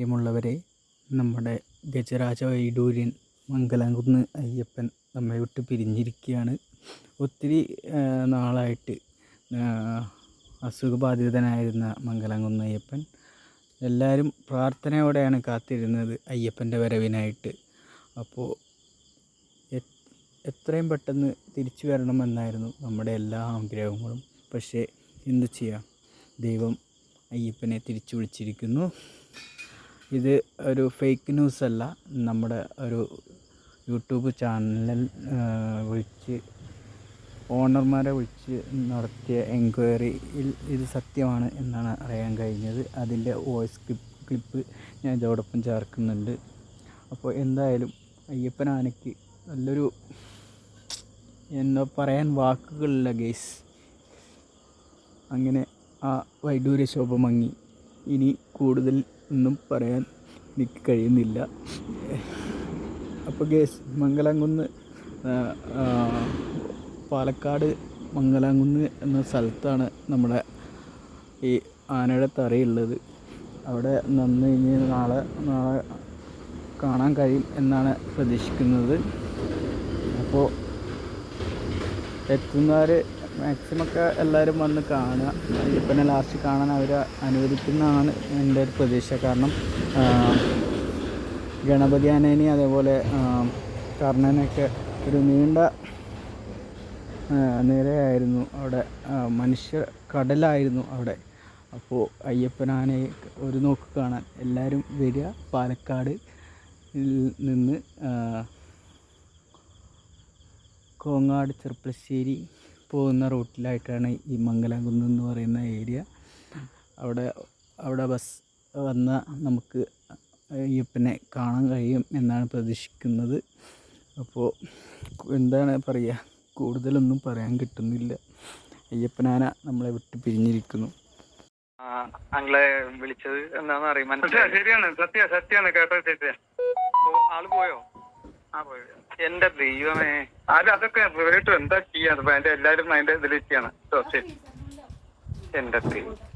പ്രിയമുള്ളവരെ നമ്മുടെ ഗജരാജ വൈഡൂര്യൻ മംഗലാംകുന്ന് അയ്യപ്പൻ നമ്മെ വിട്ട് പിരിഞ്ഞിരിക്കുകയാണ്. ഒത്തിരി നാളായിട്ട് അസുഖബാധിതനായിരുന്ന മംഗലാംകുന്ന് അയ്യപ്പൻ എല്ലാവരും പ്രാർത്ഥനയോടെയാണ് കാത്തിരുന്നത് അയ്യപ്പന്റെ വരവിനായിട്ട്. അപ്പോൾ എത്രയും പെട്ടെന്ന് തിരിച്ചു വരണമെന്നായിരുന്നു നമ്മുടെ എല്ലാ ആഗ്രഹങ്ങളും. പക്ഷേ എന്തു ചെയ്യാം? ദൈവം അയ്യപ്പനെ തിരിച്ചു വിളിച്ചിരിക്കുന്നു. ഇത് ഒരു ഫേക്ക് ന്യൂസ് അല്ല. നമ്മുടെ ഒരു യൂട്യൂബ് ചാനലിൽ വിളിച്ച് ഓണർമാരെ വിളിച്ച് നടത്തിയ എൻക്വയറിയിൽ ഇത് സത്യമാണ് എന്നാണ് അറിയാൻ കഴിഞ്ഞത്. അതിന്റെ വോയിസ് ക്ലിപ്പ് ക്ലിപ്പ് ഞാൻ ഇതോടൊപ്പം ചേർക്കുന്നുണ്ട്. അപ്പോൾ എന്തായാലും അയ്യപ്പൻ ആനയ്ക്ക് നല്ലൊരു എന്താ പറയാൻ വാക്കുകളില്ല ഗേസ് അങ്ങനെ ആ വൈഡൂര്യ ശോഭ മങ്ങി. ഇനി കൂടുതൽ ഒന്നും പറയാൻ എനിക്ക് കഴിയുന്നില്ല. അപ്പോൾ ഗേസ് മംഗലാംകുന്ന് പാലക്കാട് മംഗലാംകുന്ന് എന്ന സ്ഥലത്താണ് നമ്മുടെ ഈ ആനയുടെ തറയുള്ളത്. അവിടെ നന്ന് കഴിഞ്ഞ് നാളെ നാളെ കാണാൻ കഴിയും എന്നാണ് പ്രതീക്ഷിക്കുന്നത്. അപ്പോൾ എത്തുന്നവർ മാക്സിമം ഒക്കെ എല്ലാവരും വന്ന് കാണുക. അയ്യപ്പനെ ലാസ്റ്റ് കാണാൻ അവർ അനുവദിക്കുന്നതാണ് എന്റെ ഒരു പ്രതീക്ഷ. കാരണം ഗണപതി ആനേനി അതേപോലെ കർണനൊക്കെ ഒരു നീണ്ട നിരയായിരുന്നു അവിടെ. മനുഷ്യ കടലായിരുന്നു അവിടെ. അപ്പോൾ അയ്യപ്പനാനെ ഒരു നോക്ക് കാണാൻ എല്ലാവരും വരിക. പാലക്കാട് നിന്ന് കോങ്ങാട് ചെർപ്പളശ്ശേരി പോകുന്ന റൂട്ടിലായിട്ടാണ് ഈ മംഗലാംകുന്ന് എന്ന് പറയുന്ന ഏരിയ. അവിടെ അവിടെ ബസ് വന്ന നമുക്ക് അയ്യപ്പനെ കാണാൻ കഴിയും എന്നാണ് പ്രതീക്ഷിക്കുന്നത്. അപ്പോൾ എന്താണ് പറയുക കൂടുതലൊന്നും പറയാൻ കിട്ടുന്നില്ല. അയ്യപ്പനാന നമ്മളെ വിട്ട് പിരിഞ്ഞിരിക്കുന്നു. അങ്ങളെ വിളിച്ചത് എന്താന്ന് അറിയാം ശരിയാണ് സത്യ സത്യാണ് കേട്ടോ ചേച്ചി ആൾ പോയോ? ആ പോയോ. എന്റെ ദൈവമേ. അത് അതൊക്കെ കേട്ടു എന്താ ചെയ്യാ? എല്ലാരും അതിന്റെ ശരി. എന്റെ ദൈവം.